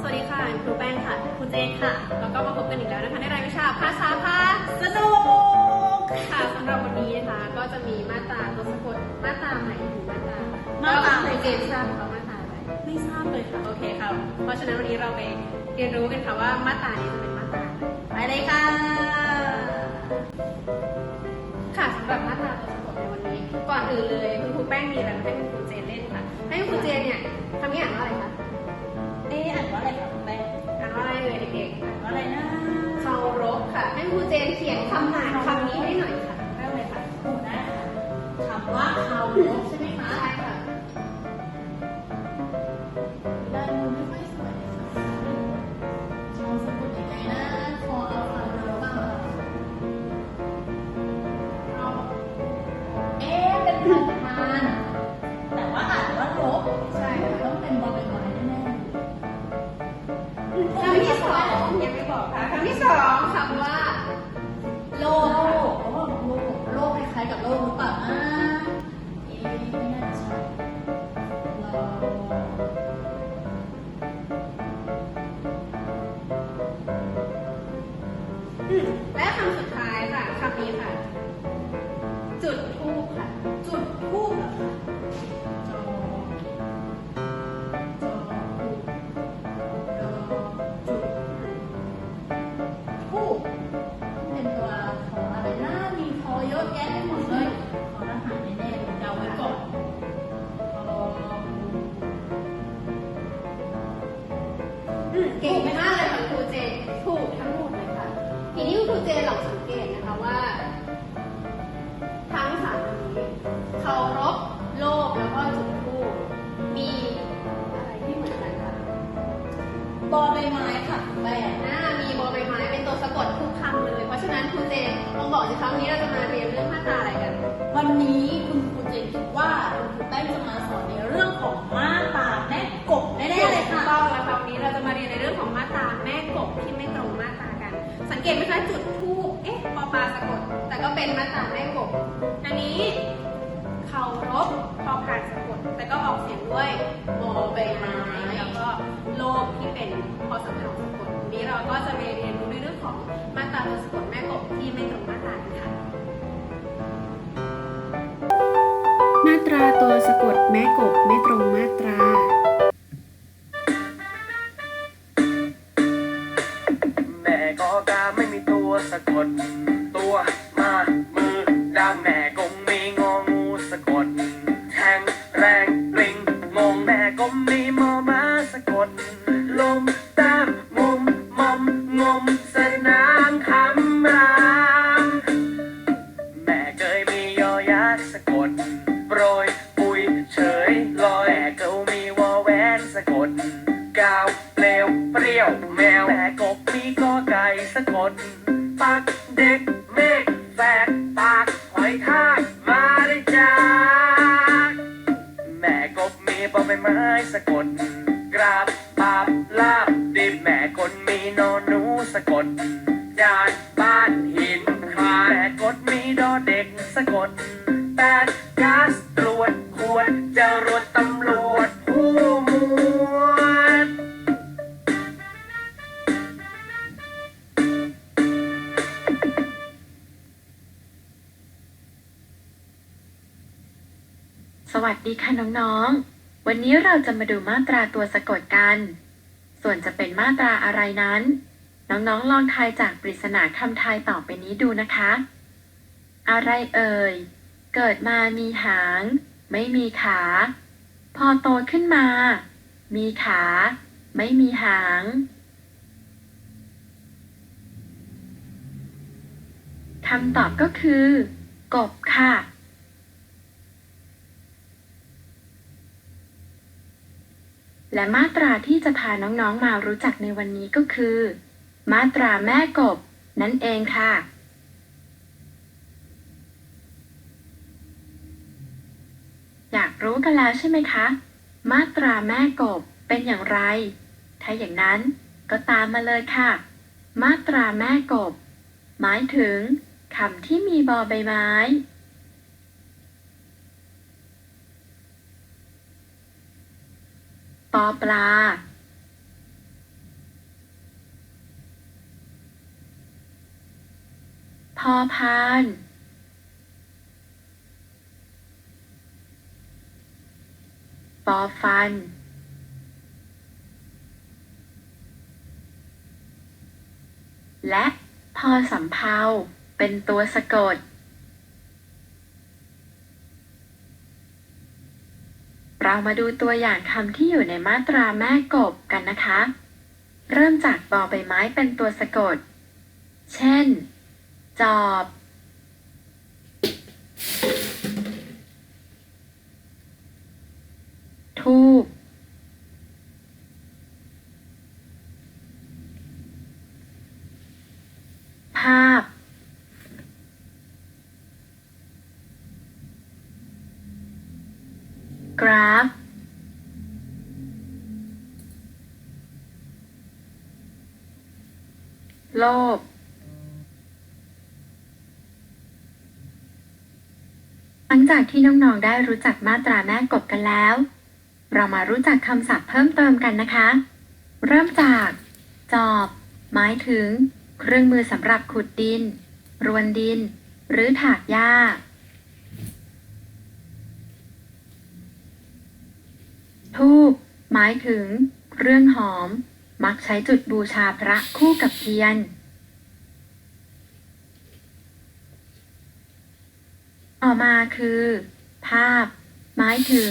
สวัสดีค่ะครูแป้งค่ะครูเจนค่ะ แล้วก็มาพบกันอีกแล้วนะคะในรายวิชาภาษาพาสนุกค่ะสำหรับวันนี้นะคะ ก็จะมีมาตราตัวสะกดมาตราใหม่หรือมาตรามาตราครูเจนทราบไหมคะมาตราอะไรไม่ทราบเลยค่ะโอเคค่ะเพราะฉะนั้นวันนี้เราไปเรียนรู้กันค่ะว่ามาตรานี้จะเป็นมาตราอะไรไปเลยค่ะ ค่ะสำหรับมาตราตัวสะกดในวันนี้ ก่อนอื่นเลยคุณครูแป้งมีอะไรมาให้คุณครูเจนเล่นค่ะ ให้คุณครูเจนเนี่ยทำนี่อ่านว่าอะไรคะเอะอ่านว่าอะไรคะคุณแม่อ่าอะไรเลยเด็กๆอะไรนะเคารพค่ะ ให้ครูเจนเขียนคำหมายคำนี้ให้หน่อยค่ะได้เลยค่ะครูนะคำว่าเคารพ ค่ะ บอใบไม้ค่ะคุณแม่หน้ามีบอใบไม้เป็นตัวสะกดทุกคำเลย เพราะฉะนั้นครูเจนลองบอกสิคะวันนี้เราจะมาเรียนเรื่องมาตราอะไรกัน วันนี้คุณครูเจนคิดว่าคุณครูแป้งจะมาสอนในเรื่องของมาตราแม่กบแน่ๆเลยค่ะถูกต้องแล้วค่ะวันนี้เราจะมาเรียนในเรื่องของมาตราแม่กบที่ไม่ตรงมาตรากัน สังเกตไหมคะจุดทูปเอ๊ะปอปลาสะกด แต่ก็เป็นมาตราแม่กบอันนี้ เคารพพอผ่านสะกดแต่ก็ออกเสียงด้วยบอใบไม้แล้วก็โลกที่เป็นพอสำคัญสะกดวันนี้เราก็จะไปเรียนรู้ในเรื่องของมาตราตัวสะกดแม่กบที่ไม่ตรงมาตรากันค่ะมาตราตัวสะกดแม่กบไม่ตรงมาตราแม่ก็กาไม่มีตัวสะกดตัว ยปุยเฉยลอยแม่ก็มีวอแหวนสะกดกาวเปลวเปรี้ยวแมวแม่กบมีกอไก่สะกดปักเด็กเมฆแฝกปากหอยทากมาได้จากแม่กบมีบอใบไม้สะกดกราบปาบลาบดิบแม่คนมีนอนหนูสะกดจา น้องๆ วันนี้เราจะมาดูมาตราตัวสะกดกัน ส่วนจะเป็นมาตราอะไรนั้น น้องๆ ลองทายจากปริศนาคำทายต่อไปนี้ดูนะคะ อะไรเอ่ย เกิดมามีหาง ไม่มีขา พอโตขึ้นมา มีขา ไม่มีหางคำตอบก็คือ กบค่ะ และมาตราที่จะพาน้องๆมารู้จักในวันนี้ก็คือ มาตราแม่กบ นั่นเองค่ะ อยากรู้กันแล้วใช่ไหมคะ มาตราแม่กบเป็นอย่างไร ถ้าอย่างนั้นก็ตามมาเลยค่ะ มาตราแม่กบ หมายถึงคำที่มีบอใบไม้ ปอปลา พอพาน ปอฟัน และพอสำเภาเป็นตัวสะกด เรามาดูตัวอย่างคำที่อยู่ในมาตราแม่กบกันนะคะ เริ่มจากบอใบไม้เป็นตัวสะกด เช่น จอบ ทูบภาพ กราฟ โลภหลังจากที่น้องๆได้รู้จักมาตราแม่กบกันแล้ว เรามารู้จักคำศัพท์เพิ่มเติมกันนะคะ เริ่มจาก จอบ หมายถึง เครื่องมือสำหรับขุดดิน รวนดิน หรือถากหญ้าทูบหมายถึง เครื่องหอม มักใช้จุดบูชาพระคู่กับเทียน ต่อมาคือ ภาพ หมายถึง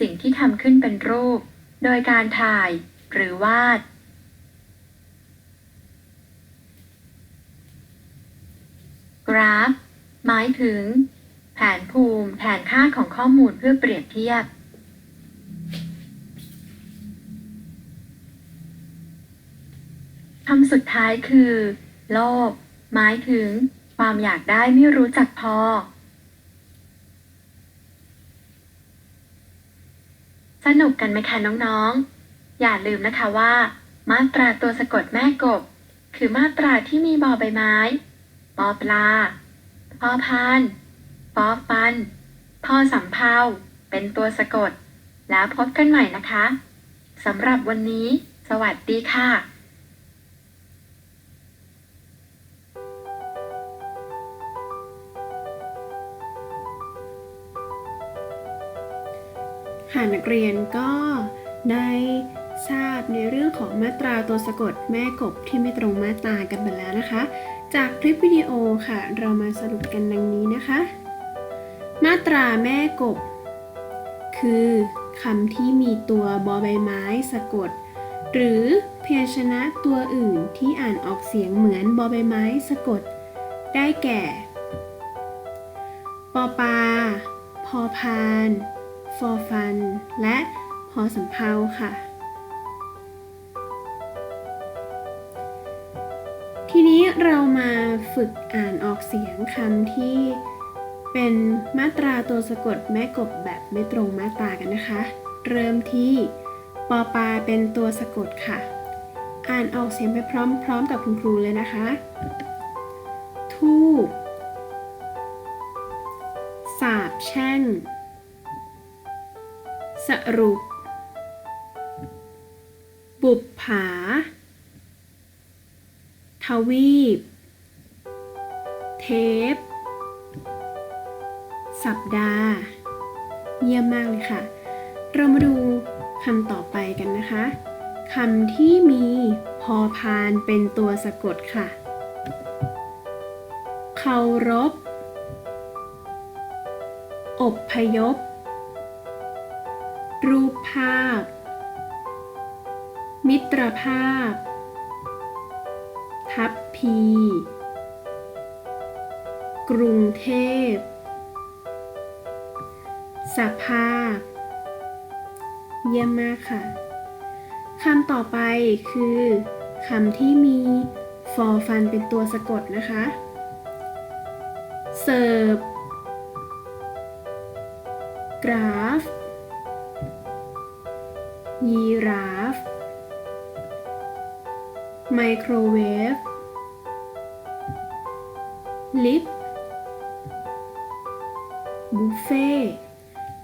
สิ่งที่ทำขึ้นเป็นรูป โดยการถ่ายหรือวาด กราฟ หมายถึง แผนภูมิแผนค่าของข้อมูลเพื่อเปรียบเทียบ คำสุดท้ายคือ โลภหมายถึง ความอยากได้ไม่รู้จักพอ สนุกกันไหมคะน้องๆ อย่าลืมนะคะว่า มาตราตัวสะกดแม่กบ คือมาตราที่มีบอใบไม้ปอปลาพอพานปอฟันพอสำเภาเป็นตัวสะกด แล้วพบกันใหม่นะคะสำหรับวันนี้ สวัสดีค่ะ นักเรียนก็ได้ทราบในเรื่องของมาตราตัวสะกดแม่กบที่ไม่ตรงมาตรากันไปแล้วนะคะ จากคลิปวิดีโอค่ะ เรามาสรุปกันดังนี้นะคะ มาตราแม่กบ คือคำที่มีตัวบอใบไม้สะกด หรือพยัญชนะตัวอื่นที่อ่านออกเสียงเหมือนบอใบไม้สะกด ได้แก่ ปอปา พอพาน ฟอฟันและพอสำเพาค่ะ ทีนี้เรามาฝึกอ่านออกเสียงคำที่เป็นมาตราตัวสะกดแม่กบแบบไม่ตรงมาตรากันนะคะ เริ่มที่ปอปาเป็นตัวสะกดค่ะ อ่านออกเสียงไปพร้อมๆกับคุณครูเลยนะคะ ทูบสาบแช่ง สรุป บุปผา ทวีป เทป สัปดาห์ เยี่ยมมากเลยค่ะ เรามาดูคำต่อไปกันนะคะคำที่มีพอพานเป็นตัวสะกดค่ะ เคารพ อบพยพ รูปภาพ มิตรภาพ ทัพพี กรุงเทพ สภาพ เยี่ยมมากค่ะคำต่อไปคือคำที่มีฟอฟันเป็นตัวสะกดนะคะ เสิร์ฟ กราฟ ยีราฟ ไมโครเวฟ ลิฟบุฟเฟ่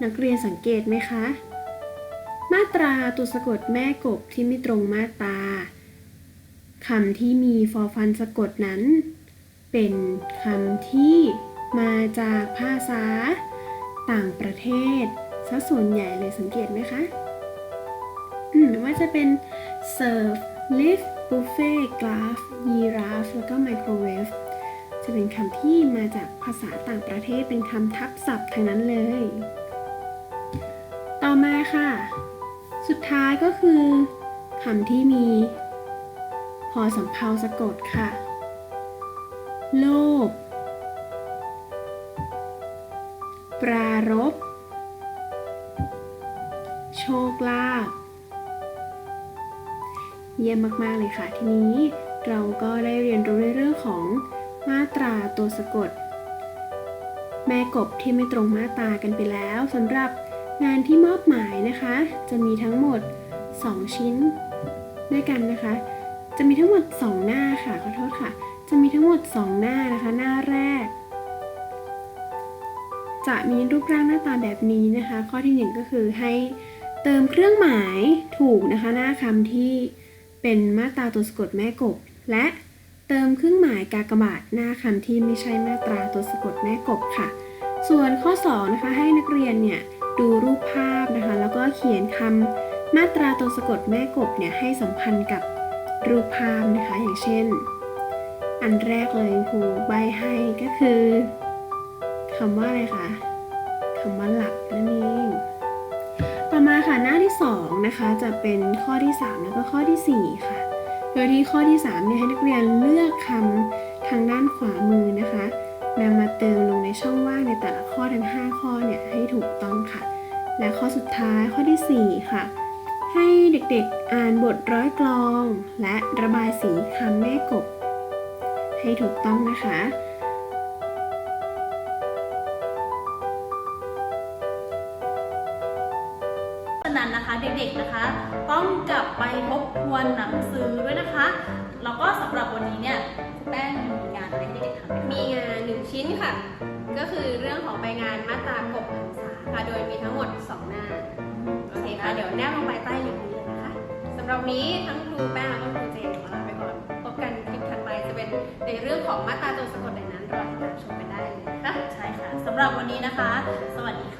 นักเรียนสังเกตไหมคะ มาตราตัวสะกดแม่กบที่ไม่ตรงมาตราคำที่มีฟอฟันสะกดนั้น เป็นคำที่มาจากภาษา ต่างประเทศซะส่วนใหญ่เลยสังเกตไหมคะ ไม่ว่าจะเป็น serve lift buffet glass giraffe แล้วก็ microwave จะเป็นคำที่มาจากภาษาต่างประเทศเป็นคำทับศัพท์ทั้งนั้นเลย ต่อมาค่ะ สุดท้ายก็คือคำที่มี พอสำเพาสะกดค่ะ โลภปรารบโชคลาภ เยี่ยมมากๆเลยค่ะ ทีนี้เราก็ได้เรียนรู้ในเรื่องของมาตราตัวสะกด แม่กบที่ไม่ตรงมาตรากันไปแล้วสำหรับงานที่มอบหมายนะคะ จะมีทั้งหมด 2 ชิ้นด้วยกันนะคะ จะมีทั้งหมด 2 หน้าค่ะขอโทษค่ะ จะมีทั้งหมด 2 หน้านะคะ หน้าแรก จะมีรูปร่างหน้าตาแบบนี้นะคะ ข้อที่ 1 ก็คือให้เติมเครื่องหมายถูกนะคะ หน้าคำที่ เป็นมาตราตัวสะกดแม่กบ และเติมเครื่องหมายกากบาทหน้าคำที่ไม่ใช่มาตราตัวสะกดแม่กบค่ะ ส่วนข้อ2นะคะให้นักเรียนเนี่ยดูรูปภาพนะคะ แล้วก็เขียนคำมาตราตัวสะกดแม่กบเนี่ยให้สัมพันธ์กับรูปภาพนะคะ อย่างเช่น อันแรกเลยครูใบให้ก็คือคำว่าอะไรคะคำว่าหลับนั่นเอง อมาค่ะหน้าที่ 2 นะคะ จะเป็นข้อที่ 3 แล้วก็ข้อทีสี่4 ค่ะ โดยที่ข้อที่3เนี่ยให้นักเรียนเลือกคำทางด้านขวามือนะคะนำมาเติมลงในช่องว่างในแต่ละข้อทั้ง 5 ข้อเนี่ยให้ถูกต้องค่ะ และข้อสุดท้ายข้อทีสี่4 ค่ะ ให้เด็กๆอ่านบทร้อยกลอง และระบายสีคำแม่กบ ให้ถูกต้องนะคะ ค่ะ ก็คือเรื่องของใบงานมาตรากบอันษาค่ะ โดยมีทั้งหมด 2 หน้า โอเคค่ะ เดี๋ยวแนบลงไปใต้ลิงก์นี้เลยนะคะสำหรับนี้ทั้งครูแป้งแล้วก็ครูเจนขอลาไปก่อน พบกันคลิปถัดไปจะเป็นในเรื่องของมาตราตัวสะกดในนั้นรอติดตามชมกันได้เลยค่ะ ใช่ค่ะสำหรับวันนี้นะคะ สวัสดีค่ะ